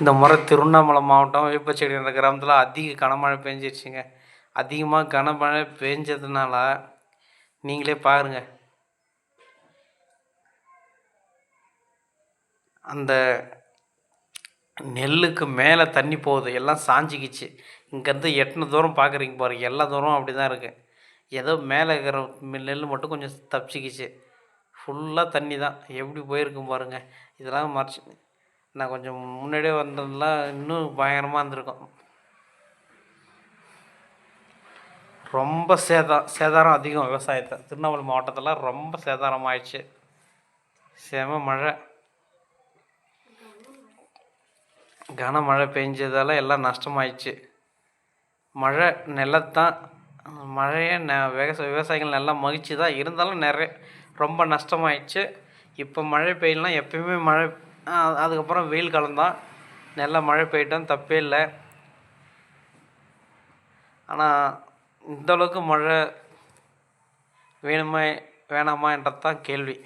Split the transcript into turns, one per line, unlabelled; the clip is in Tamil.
இந்த முறை திருவண்ணாமலை மாவட்டம் வேப்பச்செடி என்ற கிராமத்தில் அதிக கனமழை பெஞ்சிருச்சுங்க. அதிகமாக கனமழை பெஞ்சதுனால நீங்களே பாருங்கள் அந்த நெல்லுக்கு மேலே தண்ணி போகுது எல்லாம் சாஞ்சிக்கிச்சு. இங்கேருந்து எட்டின தூரம் பார்க்குறீங்க பாருங்க எல்லா தூரம் அப்படி தான் இருக்குது ஏதோ மேலே இருக்கிற நெல் மட்டும் கொஞ்சம் தப்பிச்சிக்கிச்சு. ஃபுல்லாக தண்ணி தான் எப்படி போயிருக்கும் பாருங்கள் இதெல்லாம் மறைச்சி நான் கொஞ்சம் முன்னாடியே வந்ததுலாம் இன்னும் பயங்கரமாக இருந்திருக்கும் ரொம்ப சேதம் சேதாரம் அதிகம் விவசாயத்தை திருவண்ணாமலை மாவட்டத்தில் ரொம்ப சேதாரம் ஆயிடுச்சு செம மழை. கனமழை பெஞ்சதால் எல்லாம் நஷ்டமாயிடுச்சு. மழை நிலத்தான் மழையை ந விவசாய விவசாயிகள் நல்லா மகிழ்ச்சி தான் இருந்தாலும் நிறைய ரொம்ப நஷ்டமாயிடுச்சு. இப்போ மழை பெய்யலாம் எப்பயுமே மழை அதுக்கப்புறம் வெயில் காலம்தான் நல்லா மழை பெய்யட்டும் தப்பே இல்லை. ஆனால் இந்த அளவுக்கு மழை வேணுமா வேணாமா என்றது தான் கேள்வி.